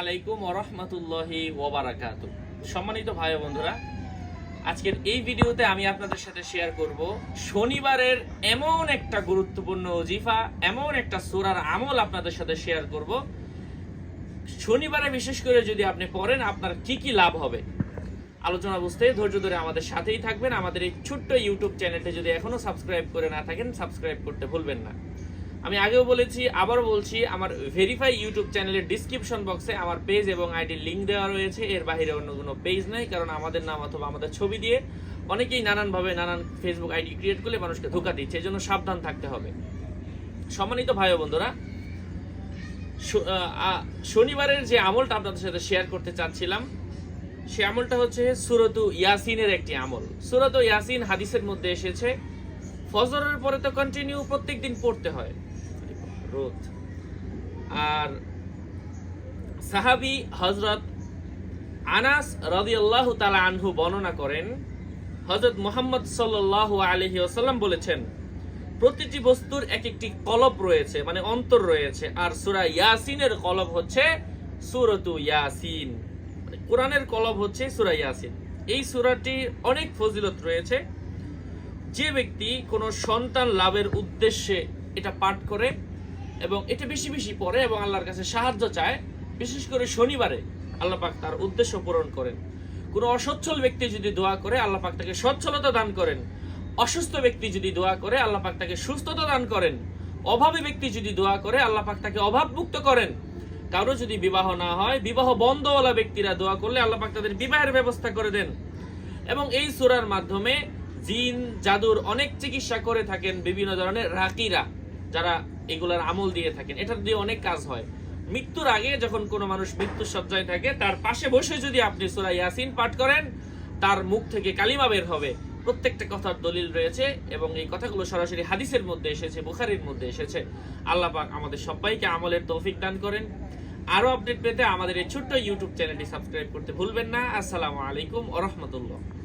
আলাইকুম ওরহমতুল্লাহি ওবারাকাত সম্মানিত ভাই বন্ধুরা, আজকের এই ভিডিওতে আমি আপনাদের সাথে শেয়ার করব শনিবারের এমন একটা গুরুত্বপূর্ণ ওজিফা, এমন একটা সুরার আমল আপনাদের সাথে শেয়ার করব। শনিবারে বিশেষ করে যদি আপনি পড়েন, আপনার কি কি লাভ হবে? আলোচনা বুঝতে ধৈর্য ধরে আমাদের সাথেই থাকবেন। আমাদের এই ছোট্ট ইউটিউব চ্যানেলটি যদি এখনও সাবস্ক্রাইব করে না থাকেন সাবস্ক্রাইব করতে ভুলবেন না। আমি আগেও বলেছি, আবারও বলছি, আমার ভেরিফাই ইউটিউব চ্যানেলের ডিসক্রিপশন বক্সে আমার পেজ এবং আইডির লিঙ্ক দেওয়া রয়েছে। এর বাইরে অন্য কোনো পেজ নাই, কারণ আমাদের নাম অথবা আমাদের ছবি দিয়ে অনেকেই নানানভাবে নানান ফেসবুক আইডি ক্রিয়েট করলে মানুষকে ধোকা দিচ্ছে এই জন্য সাবধান থাকতে হবে। সম্মানিত ভাই বন্ধুরা শনিবারের যে আমলটা আপনাদের সাথে শেয়ার করতে চাচ্ছিলাম, সে আমলটা হচ্ছে সুরতু ইয়াসিনের একটি আমল। সুরতু ইয়াসিন হাদিসের মধ্যে এসেছে, ফজরের পরে তো কন্টিনিউ প্রত্যেক দিন পড়তে হয়। রোদ আর সাহাবি হজরত আনাস রাদিয়াল্লাহু তালা আনহু বর্ণনা করেন হজরত মোহাম্মদ সাল্লাল্লাহু আলাইহি ওয়াসাল্লাম বলেছেন, প্রতিটি বস্তুর এক একটি কলব রয়েছে মানে অন্তর রয়েছে, আর সুরা ইয়াসিনের কলব হচ্ছে সুরতু ইয়াসিন। মানে কোরআনের কলব হচ্ছে সুরা ইয়াসিন। এই সূরাটির অনেক ফজিলত রয়েছে। যে ব্যক্তি কোনো সন্তান লাভের উদ্দেশ্যে এটা পাঠ করে এবং এটা বেশি বেশি পড়ে এবং আল্লাহর কাছে সাহায্য চায়, বিশেষ করে শনিবারে আল্লাহ পাক তার উদ্দেশ্য পূরণ করেন। কোনো অসচ্ছল ব্যক্তি যদি দোয়া করে, আল্লাহ পাক তাকে সচ্ছলতা দান করেন। অসুস্থ ব্যক্তি যদি দোয়া করে, আল্লাহ পাক তাকে সুস্থতা দান করেন। অভাবী ব্যক্তি যদি দোয়া করে, আল্লাহ পাক তাকে অভাবমুক্ত করেন। কারও যদি বিবাহ না হয়, বিবাহ বন্ধওয়ালা ব্যক্তিরা দোয়া করলে আল্লাহ পাক তাদের বিবাহের ব্যবস্থা করে দেন। এবং এই সুরার মাধ্যমে জিন, জাদুর অনেক চিকিৎসা করে থাকেন বিভিন্ন ধরনের রাকিরা। যারা এগুলার আমল দিয়ে থাকেন, এটার দিয়ে অনেক কাজ হয়। মৃত্যুর আগে যখন কোনো মানুষ মৃত্যু সজ্জায় থাকে, তার পাশে বসে যদি আপনি সুরা ইয়াসিন পাঠ করেন, তার মুখ থেকে কালিমা বের হবে। প্রত্যেকটা কথার দলিল রয়েছে এবং এই কথাগুলো সরাসরি হাদিসের মধ্যে এসেছে, বুখারির মধ্যে এসেছে। আল্লাহ পাক আমাদের সবাইকে আমলের তৌফিক দান করেন। আরও আপডেট পেতে আমাদের এই ছোট্ট ইউটিউব চ্যানেলটি সাবস্ক্রাইব করতে ভুলবেন না। আসসালামু আলাইকুম ওয়া রাহমাতুল্লাহ।